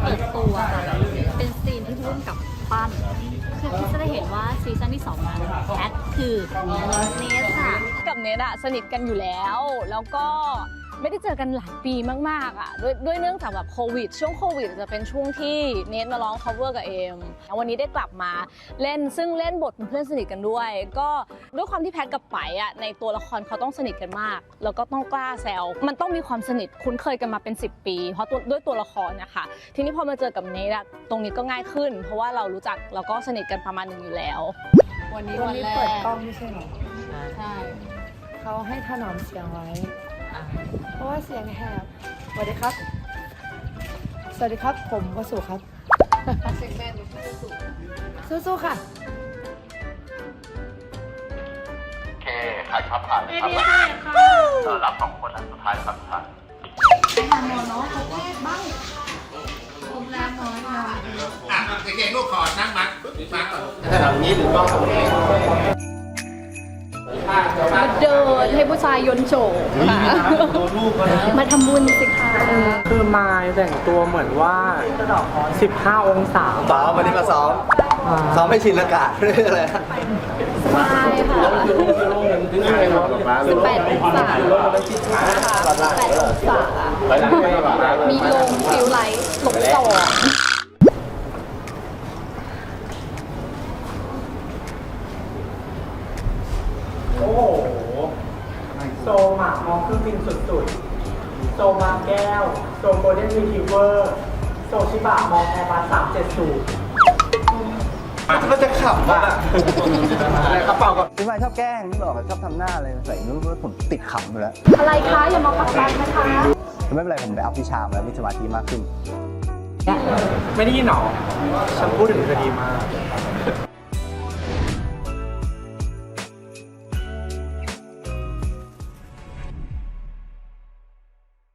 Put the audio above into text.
เปิดตัวค่ะเป็นซีนที่พุ่มกับปั้น คือคิดจะได้เห็นว่าซีซั่นที่สองนั้นแพทคือเนสอะกับเนสอะสนิทกันอยู่แล้ว แล้วก็ ไม่ได้เจอกันหลายปีมากๆอะด้วยด้วยเนื่องจากแบบโควิด ช่วงโควิดจะเป็นช่วงที่เนทมาร้อง cover กับเอมวันนี้ได้กลับมาเล่นซึ่งเล่นบทเป็นเพื่อนสนิทกันด้วย ก็ด้วยความที่แพทกับไปอะในตัวละครเขาต้องสนิทกันมาก แล้วก็ต้องกล้าแซวมันต้องมีความสนิทคุ้นเคยกันมาเป็น 10 ปี เพราะตัวด้วยตัวละครนะคะทีนี้พอมาเจอกับเนทอะตรงนี้ก็ง่ายขึ้น เพราะว่าเรารู้จักแล้วก็สนิทกันประมาณหนึ่งอยู่แล้ว วันนี้วัวันนนี้แรเปิดกกล้องไม่ใช่เหรอใช่เขาให้ถนอมเสียงไว้ เพราะว่าเสียงแหบสวัสดีครับ สวัสดีครับ ผมวสุครับเช็คแม่ดูสู้สู้ๆค่ะ โอเคถ่ายภาพผ่านนะครับเออรับสองคนอะสุดท้ายครับสุดท้ายอะเก่งๆลูกขอนั่งมัดมัดก่อน จะทำอย่างนี้หรือกล้องทำอย่างนี้ ผู้ชายยนโฉมค่ะมาทำบุญสิคะคือมายแต่งตัวเหมือนว่า 15 องศาซ้อมวันนี้มาซ้อมซ้อมให้ชินอากาศเรื่องอะไรนะสบายค่ะสิบแปดองศานะคะแปดองศามีลมฟิวไลท์ลบสอง โอ้โห โซ มอะมองเครื่องบินสุดๆ โซบางแก้ว โซโกลเด้นรีทิเวอร์ โซชิบะมองแอร์บัส370ก็จะขับอะอะไรกระเป๋ากับพี่ไม้ชอบแกล้งนี่บอกชอบทำหน้าอะไรใส่นู้นผมติดขำอยู่แล้ว อะไรคะ อย่ามาปักปันนะคะ ไม่เป็นไร ผมไปอัพวิชามาแล้วมีสมาธิมากขึ้น ไม่ได้ยินหรอฉันพูดถึงคดีมาก